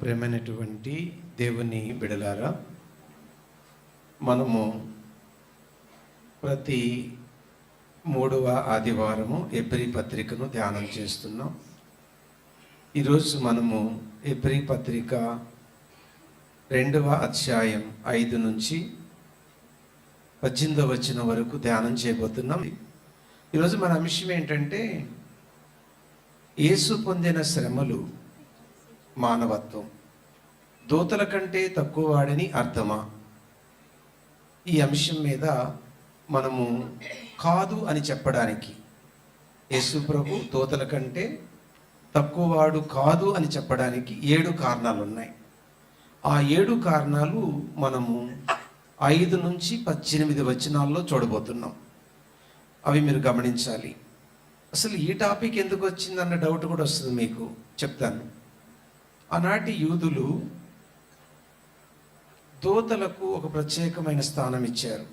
ప్రేమైనటువంటి దేవుని బిడలారా మనము ప్రతి మూడవ ఆదివారము ఎబ్రి పత్రికను ధ్యానం చేస్తున్నాం. ఈరోజు మనము ఎబ్రి పత్రిక రెండవ అధ్యాయం ఐదు నుంచి పద్దెనిమిదవ వచ్చిన వరకు ధ్యానం చేయబోతున్నాం. ఈరోజు మన అంశం ఏంటంటే యేసు పొందిన శ్రమలు మానవత్వం. దూతల కంటే తక్కువ వాడని అర్థమా? ఈ అంశం మీద మనము కాదు అని చెప్పడానికి. యేసు ప్రభు దూతల కంటే తక్కువ వాడు కాదు అని చెప్పడానికి ఏడు కారణాలు ఉన్నాయి ఆ ఏడు కారణాలు మనము ఐదు నుంచి పద్దెనిమిది వచనాల్లో చూడబోతున్నాం. అవి మీరు గమనించాలి. అసలు ఈ టాపిక్ ఎందుకు వచ్చిందన్న డౌట్ కూడా వస్తుంది మీకు. చెప్తాను. ఆనాటి యూదులు దోతలకు ఒక ప్రత్యేకమైన స్థానం ఇచ్చారు.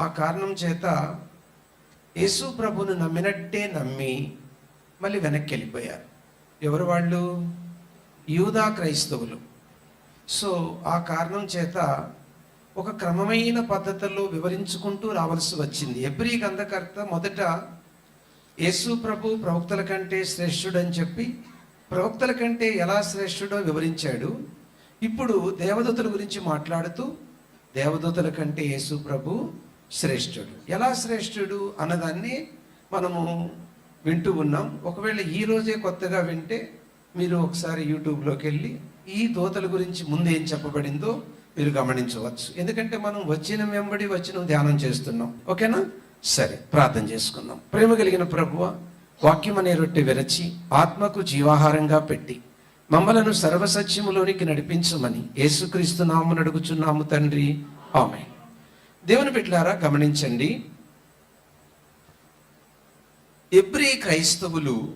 ఆ కారణం చేత యేసు ప్రభును నమ్మినట్టే నమ్మి మళ్ళీ వెనక్కి వెళ్ళిపోయారు ఎవరు వాళ్ళు? యూదా క్రైస్తవులు. సో ఆ కారణం చేత ఒక క్రమమైన పద్ధతిలో వివరించుకుంటూ రావాల్సి వచ్చింది. ఎబ్రి గంధకర్త మొదట యేసు ప్రభు ప్రవక్తల కంటే శ్రేష్ఠుడని చెప్పి ప్రవక్తల కంటే ఎలా శ్రేష్ఠుడో వివరించాడు. ఇప్పుడు దేవదూతల గురించి మాట్లాడుతూ దేవదూతల కంటే యేసు ప్రభు శ్రేష్ఠుడు. ఎలా శ్రేష్ఠుడు అన్నదాన్ని మనము వింటూ ఉన్నాం. ఒకవేళ ఈ రోజే కొత్తగా వింటే మీరు ఒకసారి యూట్యూబ్లోకి వెళ్ళి ఈ దూతల గురించి ముందు ఏం చెప్పబడిందో మీరు గమనించవచ్చు. ఎందుకంటే మనం వచ్చిన వెంబడి వచ్చిన ధ్యానం చేస్తున్నాం. ఓకేనా? సరే ప్రార్థన చేసుకుందాం. ప్రేమ కలిగిన ప్రభువా వాక్యమనే రొట్టె విరచి ఆత్మకు జీవాహారంగా పెట్టి మమ్మలను సర్వసత్యములోనికి నడిపించమని యేసుక్రీస్తు నామను అడుగుచున్నాము తండ్రి. ఆమె దేవుని బిడ్డలారా గమనించండి. ఎబ్రి క్రైస్తవులు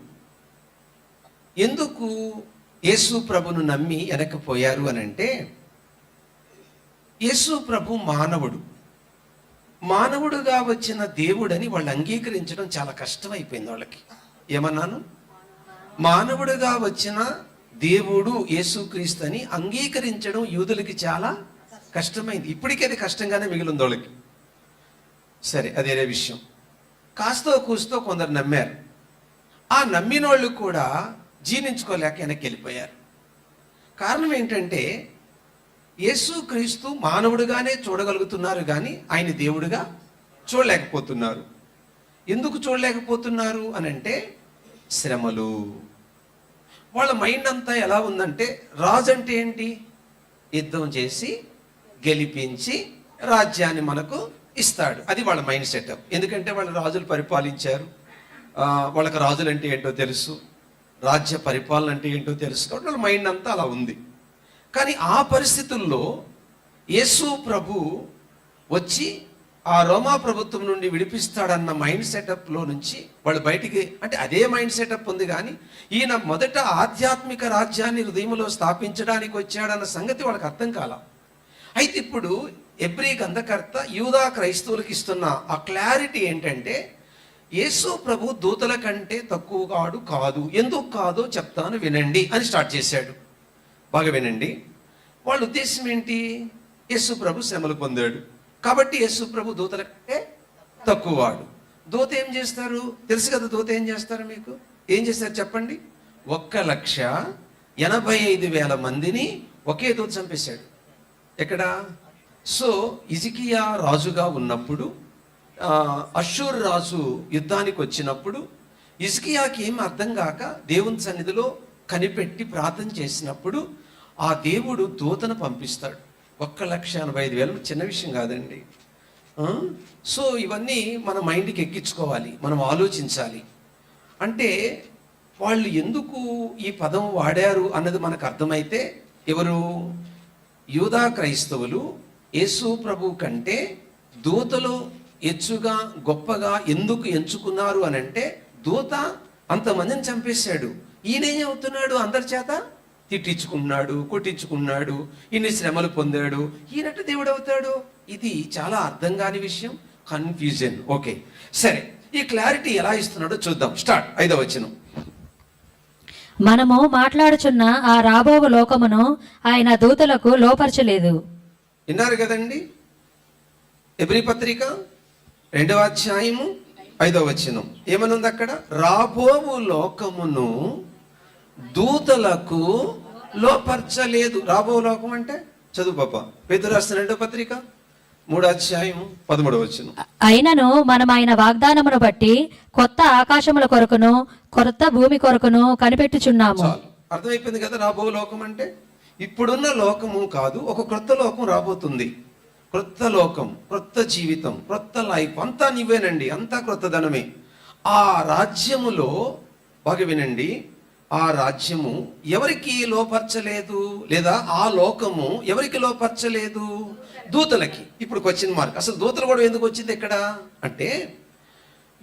ఎందుకు యేసు ప్రభును నమ్మి వెనకపోయారు అని అంటే యేసు ప్రభు మానవుడు. మానవుడుగా వచ్చిన దేవుడని వాళ్ళు అంగీకరించడం చాలా కష్టమైపోయింది వాళ్ళకి. ఏమన్నాను? మానవుడుగా వచ్చిన దేవుడు యేసుక్రీస్తు అని అంగీకరించడం యూదులకి చాలా కష్టమైంది. ఇప్పటికీ అది కష్టంగానే మిగిలింది వాళ్ళకి. సరే అదేరే విషయం. కాస్తో కూస్తో కొందరు నమ్మారు. ఆ నమ్మిన వాళ్ళు కూడా జీర్ణించుకోలేక వెనక్కి వెళ్ళిపోయారు. కారణం ఏంటంటే యేసు క్రీస్తు మానవుడుగానే చూడగలుగుతున్నారు కానీ ఆయన దేవుడుగా చూడలేకపోతున్నారు. ఎందుకు చూడలేకపోతున్నారు అని అంటే శ్రమలు. వాళ్ళ మైండ్ అంతా ఎలా ఉందంటే రాజు అంటే ఏంటి? యుద్ధం చేసి గెలిపించి రాజ్యాన్ని మనకు ఇస్తాడు. అది వాళ్ళ మైండ్ సెటప్. ఎందుకంటే వాళ్ళ రాజులు పరిపాలించారు. వాళ్ళకి రాజులు అంటే ఏంటో తెలుసు. రాజ్య పరిపాలన అంటే ఏంటో తెలుసు. కాబట్టి వాళ్ళ మైండ్ అంతా అలా ఉంది. కానీ ఆ పరిస్థితుల్లో యేసు ప్రభు వచ్చి ఆ రోమా ప్రభుత్వం నుండి విడిపిస్తాడన్న మైండ్ సెటప్లో నుంచి వాళ్ళు బయటికి అంటే అదే మైండ్ సెటప్ ఉంది కానీ ఈయన మొదట ఆధ్యాత్మిక రాజ్యాన్ని హృదయంలో స్థాపించడానికి వచ్చాడన్న సంగతి వాళ్ళకి అర్థం కాల. అయితే ఇప్పుడు ఎబ్రి గంధకర్త యూదా క్రైస్తవులకు ఇస్తున్న ఆ క్లారిటీ ఏంటంటే యేసు ప్రభు దూతల కంటే తక్కువ కాడు కాదు. ఎందుకు కాదో చెప్తాను వినండి అని స్టార్ట్ చేశాడు. బాగా వినండి. వాళ్ళ ఉద్దేశం ఏంటి? యేసు ప్రభు శ్రమలు పొందాడు. కాబట్టి యేసు ప్రభు దూతల కంటే తక్కువ వాడు దూత ఏం చేస్తారు? తెలుసు కదా దూత ఏం చేస్తారు మీకు? ఏం చేస్తారు చెప్పండి? ఒక్క లక్ష ఎనభై ఐదు వేల మందిని ఒకే దూత చంపేశాడు. ఎక్కడ? సో ఇజికియా రాజుగా ఉన్నప్పుడు అషూర్ రాజు యుద్ధానికి వచ్చినప్పుడు ఇజికియాకి ఏం అర్థం కాక దేవుని సన్నిధిలో కనిపెట్టి ప్రార్థన చేసినప్పుడు ఆ దేవుడు దూతను పంపిస్తాడు. ఒక్క లక్ష ఎనభై ఐదు వేలు చిన్న విషయం కాదండి. సో ఇవన్నీ మన మైండ్కి ఎక్కించుకోవాలి మనం ఆలోచించాలి. అంటే వాళ్ళు ఎందుకు ఈ పదం వాడారు అన్నది మనకు అర్థమైతే ఎవరు? యూదా క్రైస్తవులు యేసు ప్రభు కంటే దూతలు ఎచ్చుగా గొప్పగా ఎందుకు ఎంచుకున్నారు అని అంటే దూత అంతమందిని చంపేశాడు. ఈయనేం అవుతున్నాడు అందరి చేత? తిట్టించుకున్నాడు కొట్టించుకున్నాడు ఇన్ని శ్రమలు పొందాడు. ఈయనట్టు దేవుడు అవుతాడు ఇది చాలా అర్థం కాని విషయం కన్ఫ్యూజన్ ఓకే సరే ఈ క్లారిటీ ఎలా ఇస్తున్నాడో చూద్దాం. స్టార్ట్ ఐదవ వచనం. మనము మాట్లాడుచున్న ఆ రాబోవు లోకమును ఆయన దూతలకు లోపరచలేదు. విన్నారు కదండి? ఎబ్రి పత్రిక రెండవ అధ్యాయము ఐదవ వచనం. ఏమనుంది అక్కడ రాబోవు లోకమును దూతలకు లోపరచలేదు. రాబో లోకం అంటే చదువు పాప. పేదరు రాసిన రెండవ పత్రిక మూడో అధ్యాయం పదమూడవ వచనం. అయినను మనం ఆయన వాగ్దానమును బట్టి కొత్త ఆకాశముల కొరకును కొత్త భూమి కొరకును కనిపెట్టుచున్నాము. అర్థమైపోయింది కదా రాబో లోకం అంటే? ఇప్పుడున్న లోకము కాదు ఒక క్రొత్త లోకం రాబోతుంది. క్రొత్త లోకం క్రొత్త జీవితం క్రొత్త లైఫ్ అంతా నీవేనండి అంతా క్రొత్తదనమే ఆ రాజ్యములో బాగా వినండి ఆ రాజ్యము ఎవరికి లోపరచలేదు లేదా ఆ లోకము ఎవరికి లోపరచలేదు? దూతలకి. ఇప్పుడు క్వశ్చన్ మార్క్ అసలు దూతలు కూడా ఎందుకు వచ్చింది ఇక్కడ అంటే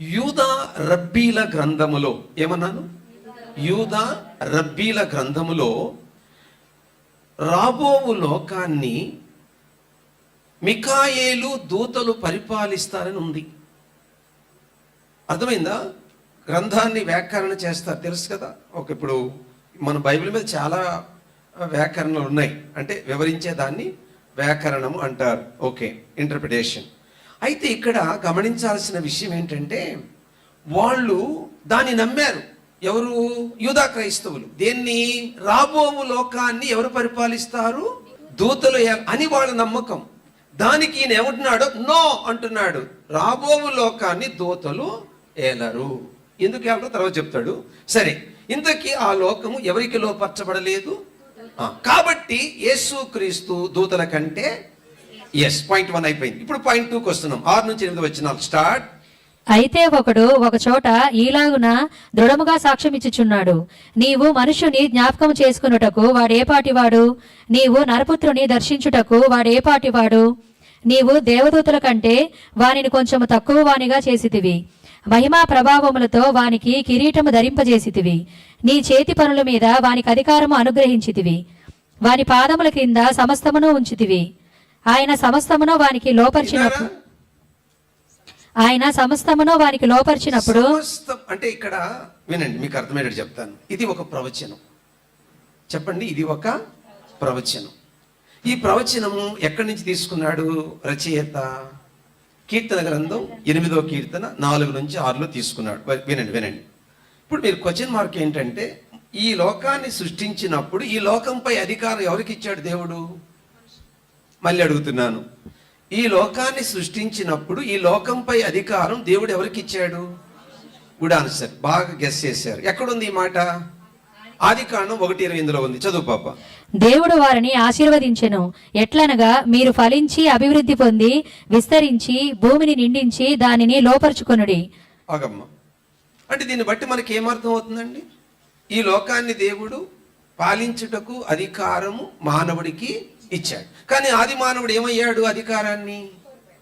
యూదా రబ్బీల గ్రంథములో ఏమన్నాను? యూదా రబ్బీల గ్రంథములో రాబోవు లోకాన్ని మికాయేలు దూతలు పరిపాలిస్తారని ఉంది. అర్థమైందా? గ్రంథాన్ని వ్యాఖ్యానం చేస్తారు. తెలుసు కదా? ఒక ఇప్పుడు మన బైబిల్ మీద చాలా వ్యాకరణలు ఉన్నాయి. అంటే వివరించే దాన్ని వ్యాకరణము అంటారు. ఓకే ఇంటర్ప్రిటేషన్ అయితే ఇక్కడ గమనించాల్సిన విషయం ఏంటంటే వాళ్ళు దాన్ని నమ్మారు. ఎవరు? యూదా క్రైస్తవులు. దేన్ని? రాబో లోకాన్ని ఎవరు పరిపాలిస్తారు? దూతలు అని వాళ్ళ నమ్మకం. దానికి ఈయన ఏమంటున్నాడు? నో అంటున్నాడు. రాబోవు లోకాన్ని దూతలు ఏలరు. ఎందుకు ఏలరు తర్వాత చెప్తాడు. సరే ఇంతకీ ఆ లోకము ఎవరికి లోపరచబడలేదు? కాబట్టి యేసు క్రీస్తు దూతల కంటే ఎస్ పాయింట్ వన్ అయిపోయింది. ఇప్పుడు పాయింట్ టూకి వస్తున్నాం. ఆరు నుంచి ఎనిమిది వచ్చిన స్టార్ట్ అయితే ఒకడు ఒక చోట ఈలాగున దృఢముగా సాక్ష్యం ఇచ్చుచున్నాడు. నీవు మనుషుని జ్ఞాపకం చేసుకున్నటకు వాడేపాటివాడు నీవు నరపుత్రుని దర్శించుటకు వాడేపాటివాడు నీవు దేవదూతల కంటే వానిని కొంచెము తక్కువ వానిగా చేసితివి. మహిమా ప్రభావములతో వానికి కిరీటము ధరింపజేసితివి. నీ చేతి పనుల మీద వానికి అధికారము అనుగ్రహించితివి. వాని పాదముల క్రింద సమస్తమును ఉంచితివి. ఆయన సమస్తమును వానికి లోపరిచినప్పుడు? ఆయన సమస్తమును వారికి లోపరిచినప్పుడు అంటే ఇక్కడ వినండి మీకు అర్థమయ్యేటట్టు చెప్తాను. ఇది ఒక ప్రవచనం. చెప్పండి ఇది ఒక ప్రవచనం. ఈ ప్రవచనము ఎక్కడి నుంచి తీసుకున్నాడు రచయిత? కీర్తన గ్రంథం ఎనిమిదో కీర్తన నాలుగు నుంచి ఆరులో తీసుకున్నాడు. వినండి వినండి. ఇప్పుడు మీరు క్వశ్చన్ మార్క్ ఏంటంటే ఈ లోకాన్ని సృష్టించినప్పుడు ఈ లోకంపై అధికారం ఎవరికి ఇచ్చాడు దేవుడు? మళ్ళీ అడుగుతున్నాను. ఈ లోకాన్ని సృష్టించినప్పుడు ఈ లోకంపై అధికారం దేవుడు ఎవరికి ఇచ్చాడు? గుడ్ ఆన్సర్ బాగా గెస్ చేశారు. ఎక్కడుంది ఈ మాట? ఆది కాండం ఒకటి ఇరవై ఎనిమిదిలో ఉంది. చదువు పాప. దేవుడు వారిని ఆశీర్వదించెను. ఎట్లనగా మీరు ఫలించి అభివృద్ధి పొంది విస్తరించి భూమిని నిండించి దానిని లోపరుచుకొనుడి. ఆగమ్మ. అంటే దీన్ని బట్టి మనకి ఏమర్థం అవుతుందండి ఈ లోకాన్ని దేవుడు పాలించుటకు అధికారము మానవుడికి ఇచ్చాడు. కానీ ఆది మానవుడు ఏమయ్యాడు అధికారాన్ని?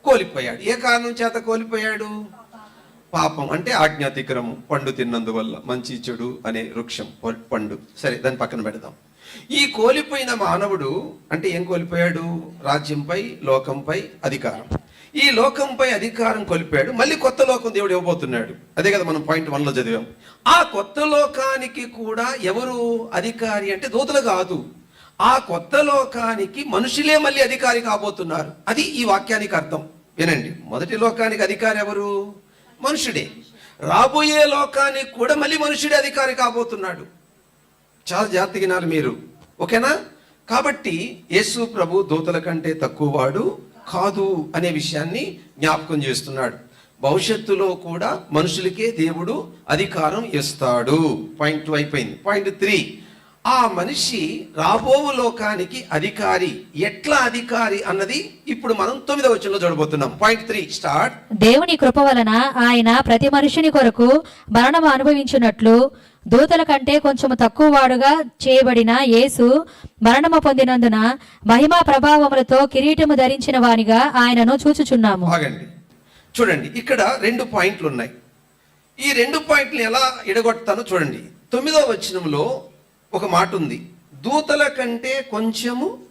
కోల్పోయాడు. ఏ కారణం చేత కోల్పోయాడు? పాపం అంటే ఆజ్ఞాతిక్రమం పండు తిన్నందువల్ల మంచి చెడు అనే వృక్షం పండు. సరే దాన్ని పక్కన పెడదాం. ఈ కోల్పోయిన మానవుడు అంటే ఏం కోల్పోయాడు? రాజ్యంపై లోకంపై అధికారం. ఈ లోకంపై అధికారం కోల్పోయాడు. మళ్ళీ కొత్త లోకం దేవుడు ఇవ్వబోతున్నాడు. అదే కదా మనం పాయింట్ వన్లో చదివాం. ఆ కొత్త లోకానికి కూడా ఎవరు అధికారి అంటే దూతలు కాదు. ఆ కొత్త లోకానికి మనుషులే మళ్ళీ అధికారి కాబోతున్నారు. అది ఈ వాక్యానికి అర్థం. వినండి. మొదటి లోకానికి అధికారి ఎవరు? మనుషుడే. రాబోయే లోకానికి కూడా మళ్ళీ మనుషుడే అధికారి కాబోతున్నాడు. చాలా జాగ్రత్త వినాలి మీరు. ఓకేనా? కాబట్టి యేసు ప్రభు దూతల కంటే తక్కువ వాడు కాదు అనే విషయాన్ని జ్ఞాపకం చేస్తున్నాడు. భవిష్యత్తులో కూడా మనుషులకే దేవుడు అధికారం ఇస్తాడు. పాయింట్ టూ అయిపోయింది. Point three. ఆ మనిషి రాబోవు లోకానికి అధికారి. ఎట్లా అధికారి అన్నది ఇప్పుడు మనం తొమ్మిదవ వచనంలో చూడబోతున్నాం. Point three start. దేవుని కృప వలన ఆయన ప్రతి మనుషుని కొరకు మరణం అనుభవించున్నట్లు దూతల కంటే కొంచెము తక్కువ వాడుగా చేయబడిన యేసు మరణము పొందినందున మహిమా ప్రభావములతో కిరీటము ధరించిన వానిగా ఆయనను చూచుచున్నాము. ఆగండి. చూడండి ఇక్కడ రెండు పాయింట్లు ఉన్నాయి ఈ రెండు పాయింట్లు ఎలా ఎడగొడతానో చూడండి. తొమ్మిదో వచనంలో ఒక మాట ఉంది దూతల కంటే కొంచెము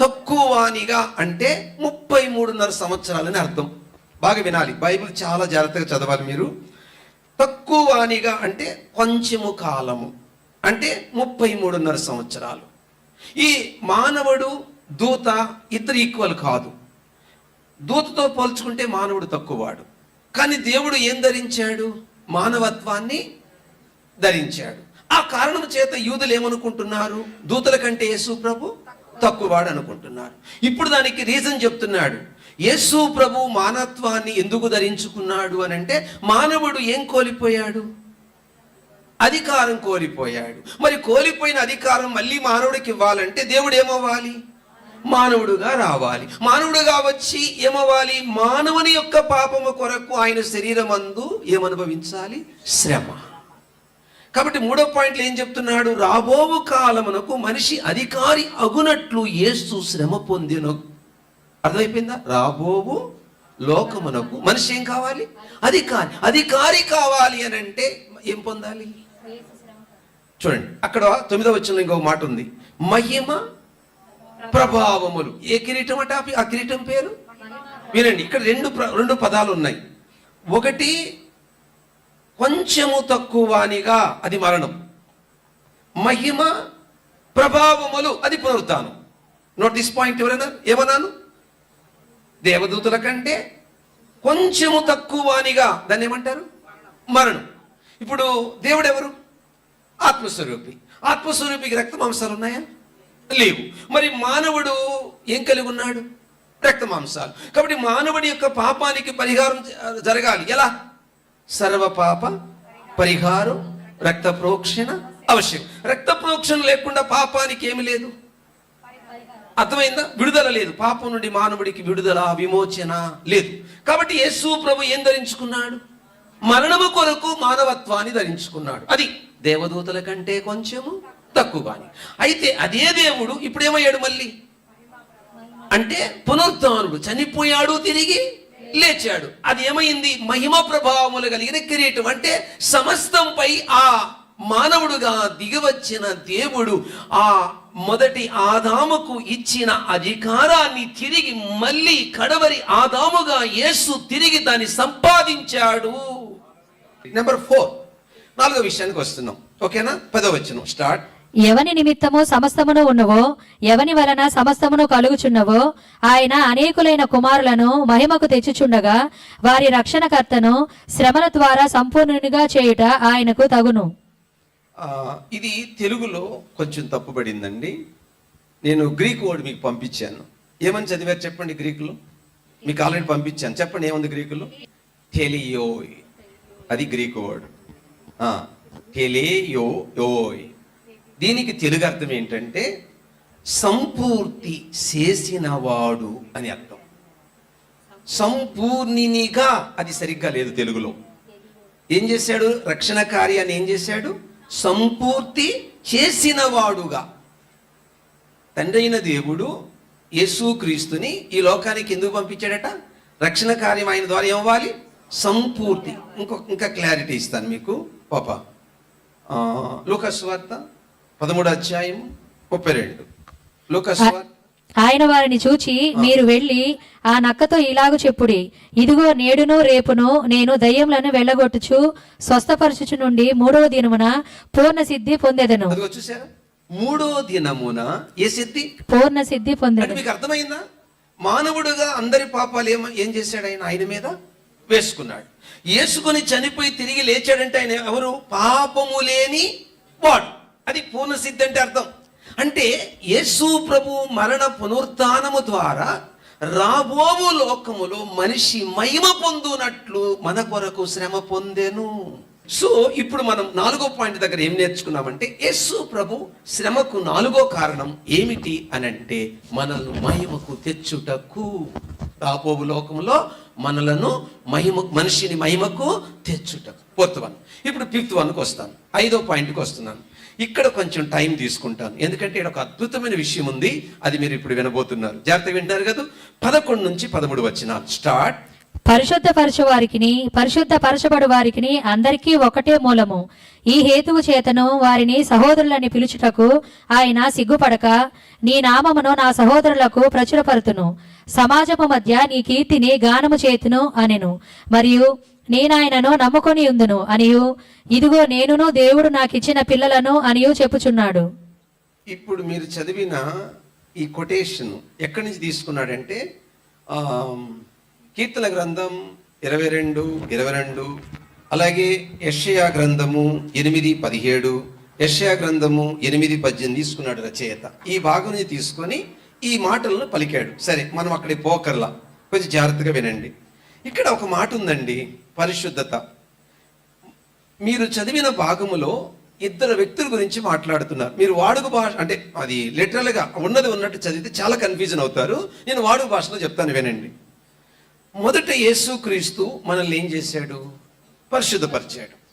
తక్కువ వాణిగా అంటే ముప్పై మూడున్నర సంవత్సరాలని అర్థం. బాగా వినాలి. బైబిల్ చాలా జాగ్రత్తగా చదవాలి మీరు. తక్కువ వాణిగా అంటే కొంచెము కాలము. అంటే ముప్పై మూడున్నర సంవత్సరాలు. ఈ మానవుడు దూత ఇద్దరు ఈక్వల్ కాదు. దూతతో పోల్చుకుంటే మానవుడు తక్కువవాడు కానీ దేవుడు ఏం ధరించాడు? మానవత్వాన్ని ధరించాడు. ఆ కారణం చేత యూదులు ఏమనుకుంటున్నారు? దూతల కంటే యేసు ప్రభు తక్కువవాడు అనుకుంటున్నారు ఇప్పుడు దానికి రీజన్ చెప్తున్నాడు. యేసు ప్రభు మానత్వాన్ని ఎందుకు ధరించుకున్నాడు అని అంటే మానవుడు ఏం కోల్పోయాడు? అధికారం కోల్పోయాడు. మరి కోల్పోయిన అధికారం మళ్ళీ మానవుడికి ఇవ్వాలంటే దేవుడు ఏమవ్వాలి? మానవుడుగా రావాలి. మానవుడుగా వచ్చి ఏమవ్వాలి? మానవుని యొక్క పాపము కొరకు ఆయన శరీరం అందు ఏమనుభవించాలి? శ్రమ. కాబట్టి మూడో పాయింట్లు ఏం చెప్తున్నాడు? రాబోవు కాలమునకు మనిషి అధికారి అగునట్లు ఏస్తూ శ్రమ పొందిన. అర్థమైపోయిందా? రాబోవు లోకమునకు మనిషి ఏం కావాలి? అధికారి. అధికారి కావాలి అని అంటే ఏం పొందాలి? చూడండి అక్కడ తొమ్మిదో వచ్చిన ఇంకో మాట ఉంది. మహిమ ప్రభావములు. ఏ కిరీటం అంటే ఆ కిరీటం పేరు? వినండి ఇక్కడ రెండు రెండు పదాలు ఉన్నాయి. ఒకటి కొంచెము తక్కువనిగా అది మరణం. మహిమ ప్రభావములు అది పునరుత్థానం నోట్ దిస్ పాయింట్ ఎవరైనా ఏమన్నాను? దేవదూతుల కంటే కొంచెము తక్కువనిగా దాన్ని ఏమంటారు? మరణం. ఇప్పుడు దేవుడు ఎవరు ఆత్మస్వరూపి. ఆత్మస్వరూపికి రక్త మాంసాలు ఉన్నాయా? లేవు. మరి మానవుడు ఏం కలిగి ఉన్నాడు? రక్త మాంసాలు. కాబట్టి మానవుడి యొక్క పాపానికి పరిహారం జరగాలి. ఎలా? సర్వ పాప పరిహారం రక్త ప్రోక్షణ అవశ్యం. రక్త ప్రోక్షణ లేకుండా పాపానికి ఏమి లేదు. అర్థమైందా? విడుదల లేదు. పాపం నుండి మానవుడికి విడుదల విమోచన లేదు. కాబట్టి యేసు ప్రభు ఏం ధరించుకున్నాడు? మరణము కొరకు మానవత్వాన్ని ధరించుకున్నాడు. అది దేవదూతల కంటే కొంచెము తక్కువగాని. అయితే అదే దేవుడు ఇప్పుడు ఏమయ్యాడు మళ్ళీ? అంటే పునరుద్ధానుడు. చనిపోయాడు తిరిగి లేచాడు. అది ఏమైంది? మహిమ ప్రభావములు కలిగిన కిరీటం. అంటే సమస్తంపై ఆ మానవుడుగా దిగవచ్చిన దేవుడు ఆ మొదటి ఆదాముకు ఇచ్చిన అధికారాన్ని తిరిగి మళ్ళీ కడవరి ఆదాముగా యేసు తిరిగి దాన్ని సంపాదించాడు. నెంబర్ ఫోర్ నాలుగో విషయానికి వస్తున్నాం. ఓకేనా? పదవచనం స్టార్ట్ ఎవని నిమిత్తము సమస్తమును ఉన్నవో ఎవని వలన సమస్తమును కలుగుచున్నవో ఆయన అనేకులైన కుమారులను మహిమకు తెచ్చుచుండగా వారి రక్షణకర్తను శ్రమల ద్వారా సంపూర్ణునిగా చేయుట ఆయనకు తగును. ఇది తెలుగులో కొంచెం తప్పుపడిందండి నేను గ్రీక్ వర్డ్ మీకు పంపించాను. ఏమని చదివారు చెప్పండి గ్రీకులో? మీకు ఆల్రెడీ పంపించాను. చెప్పండి ఏముంది గ్రీకులో? టెలియోయ్ అది గ్రీక్ వర్డ్. టెలేయో యోయ్ దీనికి తెలుగు అర్థం ఏంటంటే సంపూర్తి చేసినవాడు అని అర్థం. సంపూర్ణినిగా అది సరిగ్గా లేదు తెలుగులో. ఏం చేశాడు? రక్షణ కార్యాన్ని ఏం చేశాడు? సంపూర్తి చేసినవాడుగా. తండ్రి అయిన దేవుడు యేసుక్రీస్తుని ఈ లోకానికి ఎందుకు పంపించాడట? రక్షణ కార్యం ఆయన ద్వారా ఏమవ్వాలి సంపూర్తి. ఇంకొక ఇంకా క్లారిటీ ఇస్తాను మీకు. పాప. లూకస్ వార్త పదమూడు అధ్యాయం ముప్పై రెండు. ఆయన వారిని చూచి మీరు వెళ్ళి ఆ నక్కతో ఇలాగు చెప్పుడి. ఇదిగో నేడును రేపును నేను దయ్యములను వెళ్ళగొట్టుచు స్వస్థపరచుచు నుండి మూడవ దినమున పూర్ణ సిద్ధి పొందెదను. మూడో దినమున ఏ సిద్ధి? పూర్ణ సిద్ధి అంటే పొందెదను మీకు అర్థమైందా? మానవుడుగా అందరి పాపాలు ఏమ ఏం చేశాడు ఆయన? ఆయన మీద వేసుకున్నాడు. వేసుకొని చనిపోయి తిరిగి లేచాడంటే ఆయన ఎవరు? పాపము లేని వాడు. అది పూర్ణ సిద్ధి అంటే అర్థం. అంటే యేసు ప్రభు మరణ పునరుత్నము ద్వారా రాబోవు లోకములో మనిషి మహిమ పొందునట్లు మన కొరకు శ్రమ పొందెను. సో ఇప్పుడు మనం నాలుగో పాయింట్ దగ్గర ఏం నేర్చుకున్నామంటే యేసు ప్రభు శ్రమకు నాలుగో కారణం ఏమిటి అని అంటే మనల్ని మహిమకు తెచ్చుటకు. రాబోవు లోకంలో మనలను మహిమ మనిషిని మహిమకు తెచ్చుటకు. Fourth one. ఇప్పుడు ఫిఫ్త్ వన్కి వస్తాను. ఐదో పాయింట్కి వస్తున్నాను. ఇక్కడ కొంచెం టైం తీసుకుంటాను. ఎందుకంటే ఇక్కడ ఒక అద్భుతమైన విషయం ఉంది. అది మీరు ఇప్పుడు వినబోతున్నారు. జాగ్రత్తగా వింటారు కదా? పదకొండు నుంచి పదమూడు వచ్చిన స్టార్ట్. పరిశుద్ధ పరచు వారికిని పరిశుద్ధ పరచబడు వారికిని అందరికీ ఒకటే మూలము. ఈ హేతువు చేతను వారిని సహోదరులని పిలుచుటకు ఆయన సిగ్గుపడక నీ నామమును నా సహోదరులకు ప్రచురపరుతును. సమాజము మధ్య నీ కీర్తిని గానము చేతును అనెను. మరియు నేనాయనను నమ్ముకొని ఉందును అనియు. ఇదిగో నేనును దేవుడు నాకిచ్చిన పిల్లలను అనియు చెప్పుచున్నాడు. ఇప్పుడు మీరు చదివిన ఈ కొటేషన్ ఎక్కడి నుంచి తీసుకున్నాడంటే కీర్తన గ్రంథం ఇరవై రెండు ఇరవై రెండు అలాగే యషయా గ్రంథము ఎనిమిది పదిహేడు యషయా గ్రంథము ఎనిమిది పద్దెనిమిది తీసుకున్నాడు రచయిత. ఈ భాగం నుంచి తీసుకొని ఈ మాటలను పలికాడు. సరే మనం అక్కడికి పోకర్లా. కొంచెం జాగ్రత్తగా వినండి. ఇక్కడ ఒక మాట ఉందండి. పరిశుద్ధత. మీరు చదివిన భాగములో ఇద్దరు వ్యక్తుల గురించి మాట్లాడుతున్నారు. మీరు వాడుక భాష అంటే అది లిటరల్గా ఉన్నది ఉన్నట్టు చదివితే చాలా కన్ఫ్యూజన్ అవుతారు. నేను వాడుక భాషలో చెప్తాను వినండి. మొదట యేసుక్రీస్తు మనల్ని ఏం చేశాడు? పరిశుద్ధపరిచాడు.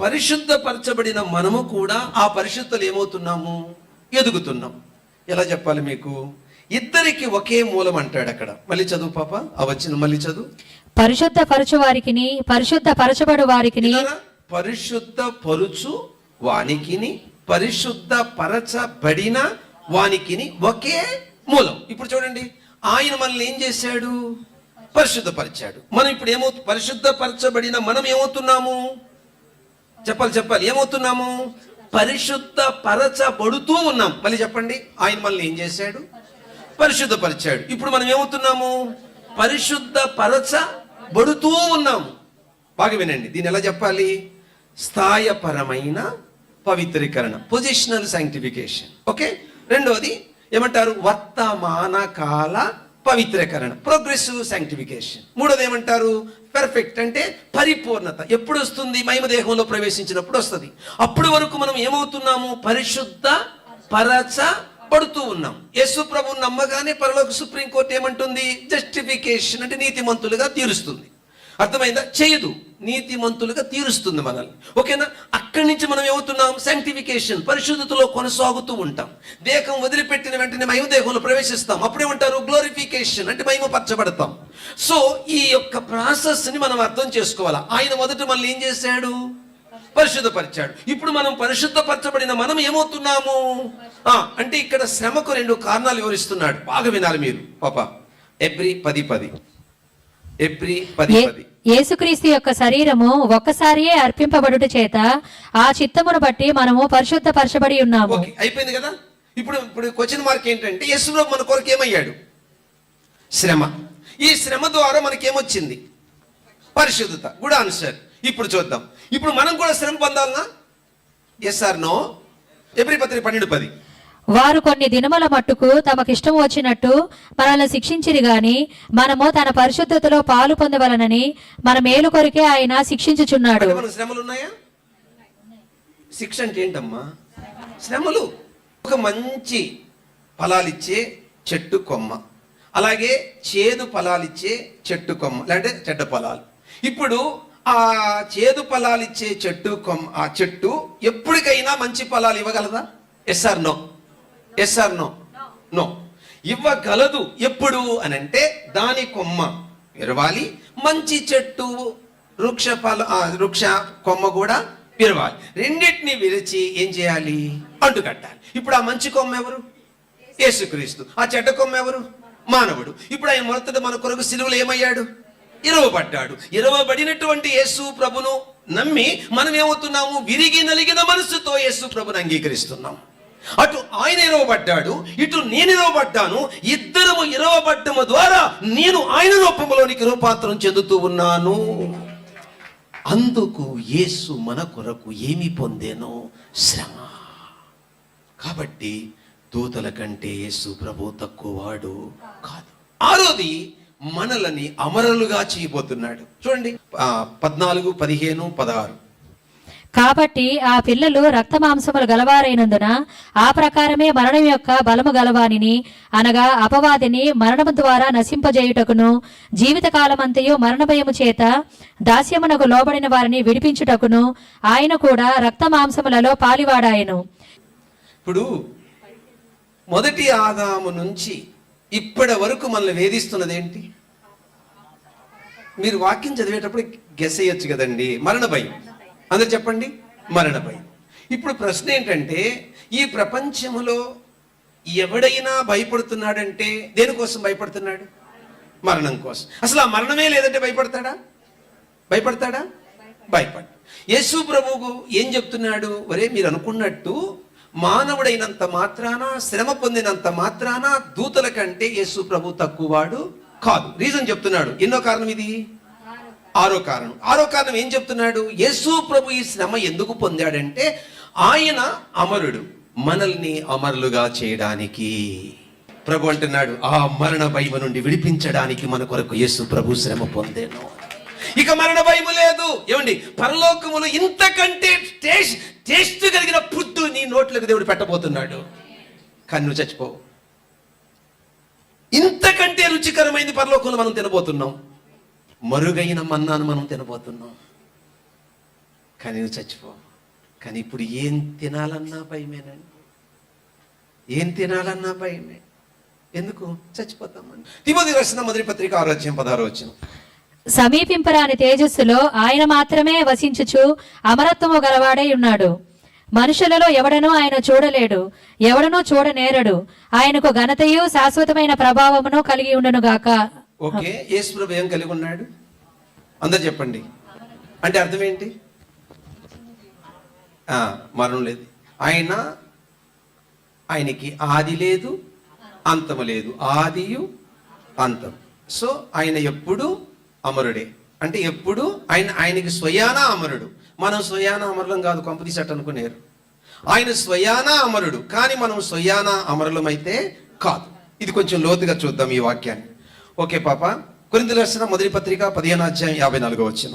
పరిశుద్ధపరచబడిన మనము కూడా ఆ పరిశుద్ధలు ఏమవుతున్నాము? ఎదుగుతున్నాం. ఎలా చెప్పాలి మీకు? ఇద్దరికి ఒకే మూలం అంటాడు అక్కడ. మళ్ళీ చదువు పాప? ఆ వచ్చిన మళ్ళీ చదువు? పరిశుద్ధ పరచు వారికిని పరిశుద్ధ పరచబడు వారికిని. పరిశుద్ధ పరుచు వానికిని పరిశుద్ధ పరచబడిన వానికిని ఒకే మూలం. ఇప్పుడు చూడండి ఆయన మనల్ని ఏం చేశాడు? పరిశుద్ధపరిచాడు. మనం ఇప్పుడు ఏమవుతు పరిశుద్ధపరచబడిన మనం ఏమవుతున్నాము? చెప్పాలి చెప్పాలి. ఏమవుతున్నాము? పరిశుద్ధ పరచబడుతూ ఉన్నాం. మళ్ళీ చెప్పండి ఆయన మనల్ని ఏం చేశాడు? పరిశుద్ధపరిచాడు. ఇప్పుడు మనం ఏమవుతున్నాము? పరిశుద్ధ పడుతూ ఉన్నాము బాగా వినండి. దీన్ని ఎలా చెప్పాలి? స్థాయపరమైన పవిత్రీకరణ పొజిషనల్ సైంటిఫికేషన్ ఓకే రెండోది ఏమంటారు? వర్తమాన కాల పవిత్రీకరణ ప్రోగ్రెసివ్ సైంటిఫికేషన్ మూడోది ఏమంటారు? పెర్ఫెక్ట్ అంటే పరిపూర్ణత. ఎప్పుడు వస్తుంది? మహిమ దేహంలో ప్రవేశించినప్పుడు వస్తుంది. అప్పుడు వరకు మనం ఏమవుతున్నాము? పరిశుద్ధ పరచ పడుతూ ఉన్నాం. యేసు ప్రభు నమ్మగానే పరలోక సుప్రీంకోర్టు ఏమంటుంది? జస్టిఫికేషన్ అంటే నీతిమంతులుగా తీరుస్తుంది. అర్థమైందా? చేయదు. నీతిమంతులుగా తీరుస్తుంది మనల్ని. ఓకేనా? అక్కడి నుంచి మనం ఏమవుతున్నాం? సైంటిఫికేషన్ పరిశుద్ధతలో కొనసాగుతూ ఉంటాం. దేహం వదిలిపెట్టిన వెంటనే మహిమ దేహంలో ప్రవేశిస్తాం. అప్పుడే ఉంటారు గ్లోరిఫికేషన్ అంటే మహిమపరచబడతాం సో ఈ యొక్క ప్రాసెస్ని మనం అర్థం చేసుకోవాలా? ఆయన మొదట మనల్ని ఏం చేశాడు? పరిశుద్ధపరిచాడు. ఇప్పుడు మనం పరిశుద్ధపరచబడిన మనం ఏమవుతున్నాము? అంటే ఇక్కడ శ్రమకు రెండు కారణాలు వివరిస్తున్నాడు. బాగా వినాలి మీరు పాప. ఎబ్రి పది పది. ఎబ్రి పది పది. యేసుక్రీస్తు యొక్క శరీరము ఒక్కసారియే అర్పింపబడుట చేత ఆ చిత్తమును బట్టి మనము పరిశుద్ధ పరచబడి ఉన్నాము. ఓకే అయిపోయింది కదా? ఇప్పుడు ఇప్పుడు క్వశ్చన్ మార్క్ ఏంటంటే యేసుప్రభు మన కొరకు ఏమయ్యాడు? శ్రమ. ఈ శ్రమ ద్వారా మనకేమొచ్చింది? పరిశుద్ధత. గుడ్ ఆన్సర్ ఇప్పుడు చూద్దాం. ఇప్పుడు మనం కూడా శ్రమ పొందాలనా? ఎస్ ఆర్ నో ఎబ్రి పత్రిక పన్నెండు పది. వారు కొన్ని దినముల మట్టుకు తమకిష్టం వచ్చినట్టు మనల్ని శిక్షించిరి గాని మనము తన పరిశుద్ధతలో పాలు పొందవలనని మన మేలు కొరికే ఆయన శిక్షించుచున్నాడు. శ్రమలు ఉన్నాయా? శిక్ష అంటే ఏంటమ్మా? శ్రమలు. ఒక మంచి ఫలాలిచ్చే చెట్టు కొమ్మ. అలాగే చేదు ఫలాలిచ్చే చెట్టు కొమ్మ. లేదంటే చెడ్డ ఫలాలు. ఇప్పుడు ఆ చేదు ఫలాలిచ్చే చెట్టు కొమ్మ ఆ చెట్టు ఎప్పటికైనా మంచి ఫలాలు ఇవ్వగలదా? Yes or no yes or no no ఇవ్వగలదు. ఎప్పుడు అని అంటే దాని కొమ్మ విరవాలి. మంచి చెట్టు వృక్ష ఫల ఆ, వృక్ష కొమ్మ కూడా విరవాలి. రెండింటిని విరిచి ఏం చేయాలి? అంటుకట్టాలి ఇప్పుడు ఆ మంచి కొమ్మ ఎవరు? యేసుక్రీస్తు. ఆ చెడ్డ కొమ్మ ఎవరు? మానవుడు. ఇప్పుడు ఆయన మొదట మన కొరకు సిలువలు ఏమయ్యాడు? ఇరవబడ్డాడు. ఇరవబడినటువంటి యేసు ప్రభును నమ్మి మనం ఏమవుతున్నాము విరిగి నలిగిన మనసుతో యేసు ప్రభును అంగీకరిస్తున్నాం అటు ఆయన ఇరవబడ్డాడు ఇటు నేను ఇరవబడ్డాను ఇద్దరము ఇరవబడ్డము ద్వారా నేను ఆయన రూపంలోనికి రూపాంతరం చెందుతూ ఉన్నాను. అందుకు యేసు మన కొరకు ఏమి పొందేనో? శ్రమ. కాబట్టి దూతల కంటే యేసు ప్రభు తక్కువ వాడు కాదు. ఆరోది మనలని అమరులుగా చేయబోతున్నాడు. చూడండి పద్నాలుగు పదిహేను పదహారు. కాబట్టి ఆ పిల్లలు రక్త మాంసములు గలవారైనందున ఆ ప్రకారమే మరణం యొక్క బలము గలవానిని అనగా అపవాదిని మరణము ద్వారా నశింపజేయుటకును జీవితకాలమంతయు మరణ భయము చేత దాస్యమునకు లోబడిన వారిని విడిపించుటకును ఆయన కూడా రక్త మాంసములలో పాలివాడాయను. ఇప్పుడు మొదటి ఆదాము నుంచి ఇప్పటి వరకు మనల్ని వేధిస్తున్నది ఏంటి మీరు వాక్యం చదివేటప్పుడు గెస్ అయ్యొచ్చు కదండి. మరణ భయం. అందరు చెప్పండి? మరణ భయం. ఇప్పుడు ప్రశ్న ఏంటంటే ఈ ప్రపంచంలో ఎవడైనా భయపడుతున్నాడంటే దేనికోసం భయపడుతున్నాడు? మరణం కోసం. అసలు ఆ మరణమే లేదంటే భయపడతాడా? భయపడతాడా? భయపడ యేసు ప్రభువుకు ఏం చెప్తున్నాడు? ఒరే మీరు అనుకున్నట్టు మానవుడైనంత మాత్రాన శ్రమ పొందినంత మాత్రాన దూతల కంటే యేసు ప్రభు తక్కువవాడు కాదు. రీజన్ చెప్తున్నాడు. ఎన్నో కారణం ఇది? ఆరో కారణం. ఆరో కారణం ఏం చెప్తున్నాడు? యేసు ప్రభు ఈ శ్రమ ఎందుకు పొందాడంటే ఆయన అమరుడు. మనల్ని అమరులుగా చేయడానికి. ప్రభు అంటున్నాడు ఆ మరణ భయము నుండి విడిపించడానికి మన కొరకు యేసు ప్రభు శ్రమ పొందేను ఇక మరణ భయము లేదు. ఏమండి? పరలోకములు ఇంతకంటే టేస్ట్ టేస్ట్ కలిగిన నీ నోట్లకు దేవుడు పెట్టబోతున్నాడు. కానీ నువ్వు చచ్చిపోవు ఇంతకంటే రుచికరమైంది పరలోకంలో మనం తినబోతున్నాం. మరుగైన మన్నాను మనం తినబోతున్నాం. కానీ నువ్వు చచ్చిపో. కానీ ఇప్పుడు ఏం తినాలన్నా భయమేనండి. ఏం తినాలన్నా భయమే. ఎందుకు? చచ్చిపోతామండి. తిమోది రాసిన మొదటి పత్రిక ఆరోగ్యం పదహారు వచ్చిన సమీపింపరాని తేజస్సులో ఆయన మాత్రమే వసించుచు అమరత్వము గలవాడై ఉన్నాడు. మనుషులలో ఎవడనో ఆయన చూడలేడు ఎవడనో చూడనేరడు. ఆయనకు ఘనతయు శాశ్వతమైన ప్రభావమును కలిగి ఉండును గాక. ఓకే యేసు ప్రభు ఏం కలిగి ఉన్నాడు? అందరు చెప్పండి. అంటే అర్థం ఏంటి? ఆ, మరణం లేదు. ఆయన ఆయనకి ఆది లేదు అంతము లేదు. ఆదియు అంతం. సో ఆయన ఎప్పుడు అమరుడే. అంటే ఎప్పుడు ఆయన ఆయనకి స్వయానా అమరుడు. మనం స్వయాన అమరులం కాదు కొంపదీసట్ అనుకునేరు ఆయన స్వయాన అమరుడు కానీ మనం స్వయాన అమరులమైతే కాదు. ఇది కొంచెం లోతుగా చూద్దాం ఈ వాక్యాన్ని. ఓకే పాప కొరింత రాసిన మొదటి పత్రిక పదిహేను అధ్యాయం యాభై నాలుగో వచ్చిన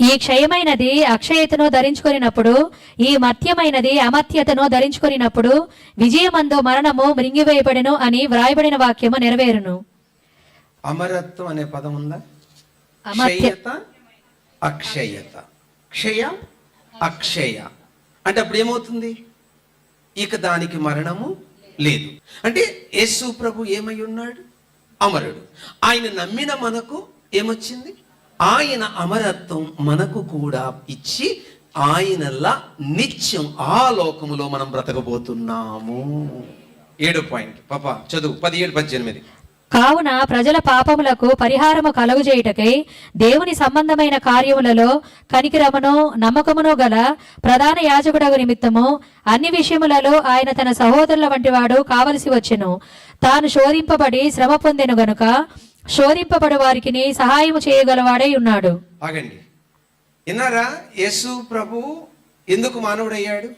ఈ క్షయమైనది అక్షయతను ధరించుకొనినప్పుడు ఈ మత్యమైనది అమత్యతను ధరించుకొనినప్పుడు విజయమందు మరణము మృంగివేయబడెను అని వ్రాయబడిన వాక్యము నెరవేరును. అమరత్వం అనే పదం ఉందా? అమర్త్య- క్షయత అక్షయత. క్షయ అక్షయ. అంటే అప్పుడు ఏమవుతుంది? ఇక దానికి మరణము లేదు. అంటే యేసు ప్రభు ఏమై ఉన్నాడు? అమరుడు. ఆయన నమ్మిన మనకు ఏమొచ్చింది? ఆయన అమరత్వం మనకు కూడా ఇచ్చి ఆయనలా నిత్యం ఆ లోకములో మనం బ్రతకబోతున్నాము. ఏడు పాయింట్. పాప చదువు. పదిహేడు పద్దెనిమిది. కావున ప్రజల పాపములకు పరిహారము కలుగుచేయుటకై దేవుని సంబంధమైన కార్యములలో కనికిరమును నమ్మకమును గల ప్రధాన యాజకుడగు నిమిత్తము అన్ని విషయములలో ఆయన తన సహోదరుల వంటివాడు కావలసి వచ్చెను. తాను శోధింపబడి శ్రమ పొందెను గనుక శోధింపబడి వారికి సహాయము చేయగలవాడై ఉన్నాడు. ఆగండి. విన్నారా? యేసు ప్రభు ఎందుకు మానవుడయ్యాడు?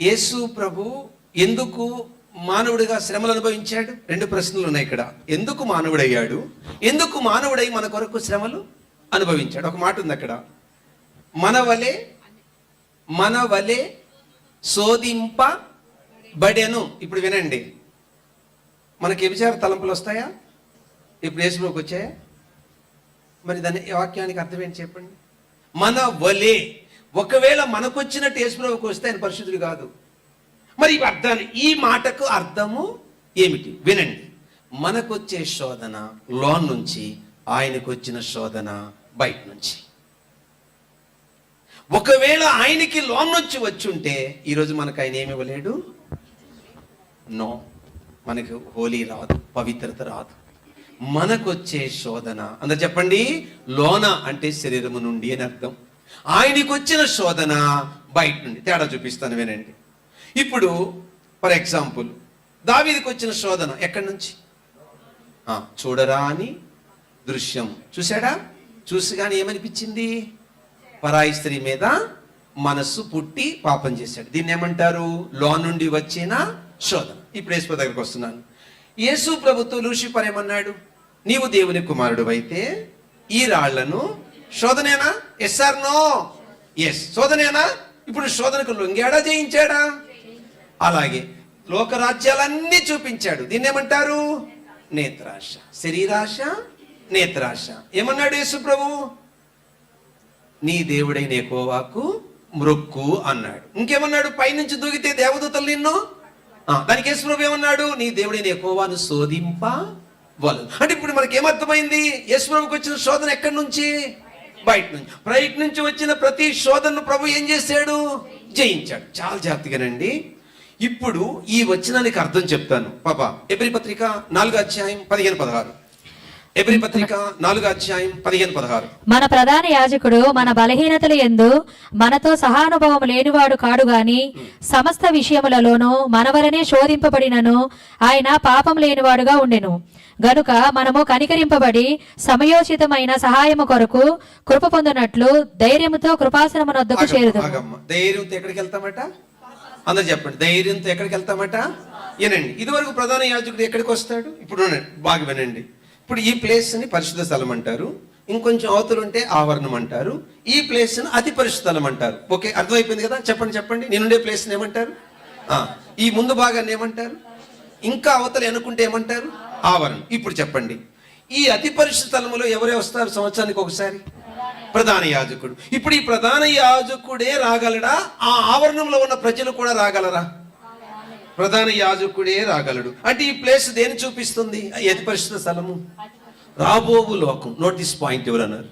యేసు ప్రభు ఎందుకు మానవుడిగా శ్రమలు అనుభవించాడు? రెండు ప్రశ్నలు ఉన్నాయి ఇక్కడ. ఎందుకు మానవుడయ్యాడు? ఎందుకు మానవుడై మన కొరకు శ్రమలు అనుభవించాడు? ఒక మాట ఉంది అక్కడ. మన వలె మన వలె శోధింప బడెను ఇప్పుడు వినండి. మనకి విచార తలంపులు వస్తాయా? ఇప్పుడు యేసులోకి వచ్చాయా? మరి దాని వాక్యానికి అర్థం ఏంటి చెప్పండి? మన వలే. ఒకవేళ మనకొచ్చినట్టు యేసుప్రభుకి వస్తే ఆయన పరిశుద్ధుడు కాదు. మరి అర్థం అర్థాన్ని ఈ మాటకు అర్థము ఏమిటి? వినండి. మనకొచ్చే శోధన లోన్ నుంచి ఆయనకు వచ్చిన శోధన బయట నుంచి. ఒకవేళ ఆయనకి లోన్ నుంచి వచ్చుంటే ఈరోజు మనకు ఆయన ఏమి ఇవ్వలేడు? నో. మనకు హోలీ రాదు పవిత్రత రాదు. మనకొచ్చే శోధన అంత చెప్పండి లోన అంటే శరీరము నుండి అని అర్థం. ఆయనకు వచ్చిన శోధన బయట నుండి. తేడా చూపిస్తాను వినండి. ఇప్పుడు ఫర్ ఎగ్జాంపుల్ దావీదికి వచ్చిన శోధన ఎక్కడి నుంచి? చూడరా అని దృశ్యం. చూసాడా చూసి కానీ ఏమనిపించింది? పరాయి స్త్రీ మీద మనస్సు పుట్టి పాపం చేశాడు. దీన్ని ఏమంటారు? లో నుండి వచ్చిన శోధన. ఇప్పుడు యేసు దగ్గరకు వస్తున్నాను. యేసు ప్రభుత్వం లూసిఫర్ ఏమన్నాడు? నీవు దేవుని కుమారుడు అయితే ఈ రాళ్ళను శోధనేనా? ఎస్ ఆర్ నో ఎస్ శోధనేనా? ఇప్పుడు శోధనకు లొంగాడా జయించాడా? అలాగే లోకరాజ్యాలన్నీ చూపించాడు. దీన్ని ఏమంటారు నేత్రాశ. శరీరాశ నేత్రాశ. ఏమన్నాడు యేసు ప్రభు? నీ దేవుడైన కోవాకు మృక్కు అన్నాడు. ఇంకేమన్నాడు? పైనుంచి దూకితే దేవదూతలు నిన్ను? దానికి యేసు ప్రభు ఏమన్నాడు? నీ దేవుడైన కోవాను శోధింప వాళ్ళు అంటే ఇప్పుడు మనకి ఏమర్థమైంది యేసు ప్రభుకి వచ్చిన శోధన ఎక్కడి నుంచి? బయట నుంచి. బయట నుంచి వచ్చిన ప్రతి శోధనను ప్రభు ఏం చేశాడు? జయించాడు. చాలా జాగ్రత్తగానండి. ఇప్పుడు ఈ వచనానికి అర్థం చెప్తాను. పాప ఎబ్రి పత్రిక నాలుగో అధ్యాయం పదిహేను పదహారు. ఎబ్రి పత్రిక నాలుగు అధ్యాయం పదిహేను పదహారు. మన ప్రధాన యాజకుడు మన బలహీనతల ఎందు మనతో సహానుభవం లేనివాడు కాడు గాని సమస్త విషయములలోనూ మన వలనే శోధింపబడినను ఆయన పాపం లేనివాడుగా ఉండెను. గనుక మనము కనికరింపబడి సమయోచితమైన సహాయము కొరకు కృప పొందినట్లు ధైర్యముతో కృపాసనమునొద్దకు చేరుదు. ధైర్యంతో ఎక్కడికి వెళ్తామట? అందరు చెప్పండి. ధైర్యంతో ఎక్కడికి వెళ్తామట? వినండి. ఇదివరకు ప్రధాన యాజకుడు ఎక్కడికి వస్తాడు? ఇప్పుడు బాగా వినండి. ఇప్పుడు ఈ ప్లేస్ని పరిశుద్ధ స్థలం అంటారు. ఇంకొంచెం అవతలు ఉంటే ఆవరణం అంటారు. ఈ ప్లేస్ని అతి పరిశుద్ధ స్థలం అంటారు. ఓకే అర్థమైపోయింది కదా? చెప్పండి చెప్పండి. నేనుండే ప్లేస్ని ఏమంటారు? ఈ ముందు భాగాన్ని ఏమంటారు? ఇంకా అవతలు అనుకుంటే ఏమంటారు? ఆవరణం. ఇప్పుడు చెప్పండి. ఈ అతి పరిశుద్ధ స్థలములో ఎవరే వస్తారు సంవత్సరానికి ఒకసారి? ప్రధాన యాజకుడు. ఇప్పుడు ఈ ప్రధాన యాజకుడే రాగలడా? ఆ ఆవరణంలో ఉన్న ప్రజలు కూడా రాగలరా? ప్రధాన యాజకుడే రాగలడు. అంటే ఈ ప్లేస్ దేని చూపిస్తుంది? ఈ పరిశుద్ధ స్థలము? రాబోవు లోకం. నోటీస్ పాయింట్ ఎవరన్నారు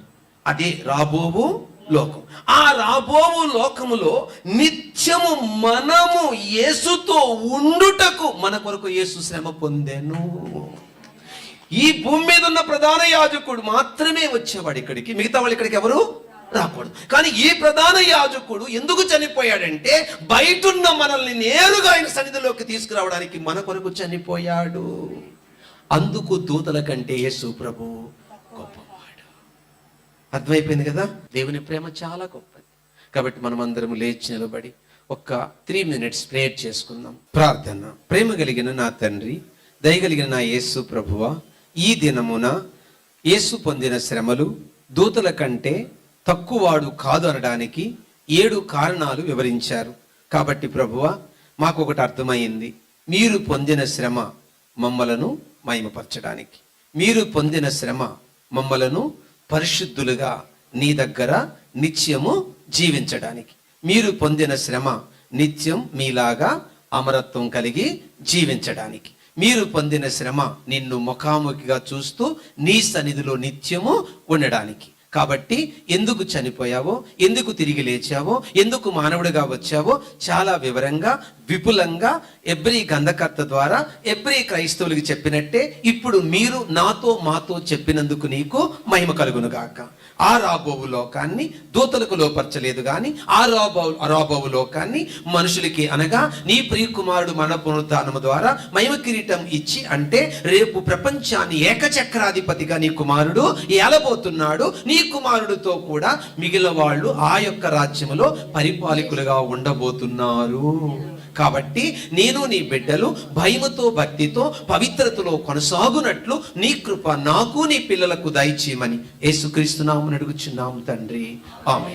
అదే రాబోవు లోకం. ఆ రాబోవు లోకములో నిత్యము మనము యేసుతో ఉండుటకు మన కొరకు యేసు శ్రమ పొందెను. ఈ భూమి మీద ఉన్న ప్రధాన యాజకుడు మాత్రమే వచ్చేవాడు ఇక్కడికి. మిగతా వాళ్ళు ఇక్కడికి ఎవరు? రాకూడదు. కానీ ఈ ప్రధాన యాజకుడు ఎందుకు చనిపోయాడంటే బయటున్న మనల్ని నేరుగా ఆయన సన్నిధిలోకి తీసుకురావడానికి మన కొరకు చనిపోయాడు. అందుకు దూతల కంటే యేసు ప్రభు గొప్పవాడు. అర్థమైపోయింది కదా? దేవుని ప్రేమ చాలా గొప్పది. కాబట్టి మనం అందరం లేచి నిలబడి ఒక్క త్రీ మినిట్స్ ప్రేయర్ చేసుకుందాం. ప్రార్థన. ప్రేమ కలిగిన నా తండ్రి దయగలిగిన నా యేసు ప్రభువా ఈ దినమున యేసు పొందిన శ్రమలు దూతల కంటే తక్కువవాడు కాదు అనడానికి ఏడు కారణాలు వివరించారు. కాబట్టి ప్రభువ మాకు ఒకటి అర్థమైంది. మీరు పొందిన శ్రమ మమ్మలను మహిమపరచడానికి. మీరు పొందిన శ్రమ మమ్మలను పరిశుద్ధులుగా నీ దగ్గర నిత్యము జీవించడానికి. మీరు పొందిన శ్రమ నిత్యం మీలాగా అమరత్వం కలిగి జీవించడానికి. మీరు పొందిన శ్రమ నిన్ను ముఖాముఖిగా చూస్తూ నీ సన్నిధిలో నిత్యము ఉండడానికి. కాబట్టి ఎందుకు చనిపోయావో ఎందుకు తిరిగి లేచావో ఎందుకు మానవుడిగా వచ్చావో చాలా వివరంగా విపులంగా ఎబ్రి గంధకర్త ద్వారా ఎబ్రి క్రైస్తవులకి చెప్పినట్టే ఇప్పుడు మీరు నాతో మాతో చెప్పినందుకు నీకు మహిమ కలుగును గాక. ఆ రాబోవు లోకాన్ని దూతలకు లోపరచలేదు కానీ ఆ రాబోవు రాబోవు లోకాన్ని మనుషులకి అనగా నీ ప్రియకుమారుడు మన పునరుద్ధానము ద్వారా మహిమ కిరీటం ఇచ్చి అంటే రేపు ప్రపంచాన్ని ఏకచక్రాధిపతిగా నీ కుమారుడు ఏలబోతున్నాడు. నీ కుమారుడితో కూడా మిగిలిన వాళ్ళు ఆ యొక్క రాజ్యములో పరిపాలకులుగా ఉండబోతున్నారు. కాబట్టి నేను నీ బిడ్డలు భయముతో భక్తితో పవిత్రతలో కొనసాగునట్లు నీ కృప నాకు నీ పిల్లలకు దయచేయమని యేసుక్రీస్తు నామని అడుగుచున్నాము తండ్రి. ఆమె